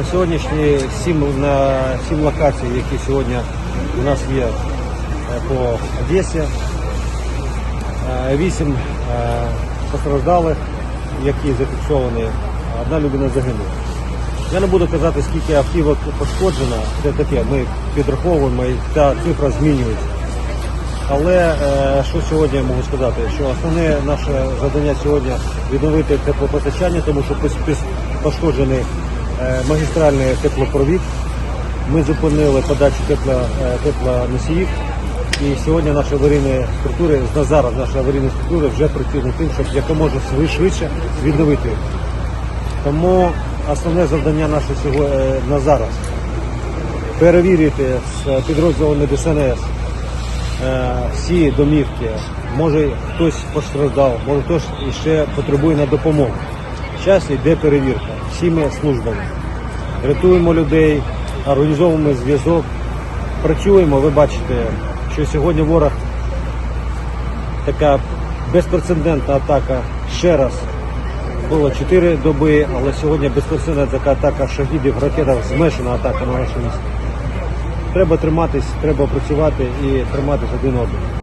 На сьогоднішні сім, на сім локацій, які сьогодні у нас є е, по Одесі, е, вісім е, постраждалих, які зафіксовані, одна людина загинула. Я не буду казати, скільки автівок пошкоджено, це таке, ми підраховуємо і ця цифра змінюється. Але що сьогодні я можу сказати? Що основне наше завдання сьогодні відновити теплопостачання, тому що пошкоджений магістральний теплопровід. Ми зупинили подачу тепла, е, теплоносіїв. І сьогодні наші аварійні структури, зараз наші аварійні структури вже працюють тим, щоб якомога швидше- відновити. Тому основне завдання наше е, на зараз перевірити з підрозділами ДСНС е, всі домівки. Може хтось постраждав, може хтось ще потребує на допомогу. Зараз йде перевірка всіми службами. Рятуємо людей, організовуємо зв'язок, працюємо. Ви бачите, що сьогодні ворог така безпрецедентна атака ще раз. Було 4 доби, але сьогодні безпрецедентна така атака шахідів, ракетах, змешана атака на наше місто. Треба триматись, треба працювати і триматись один одного.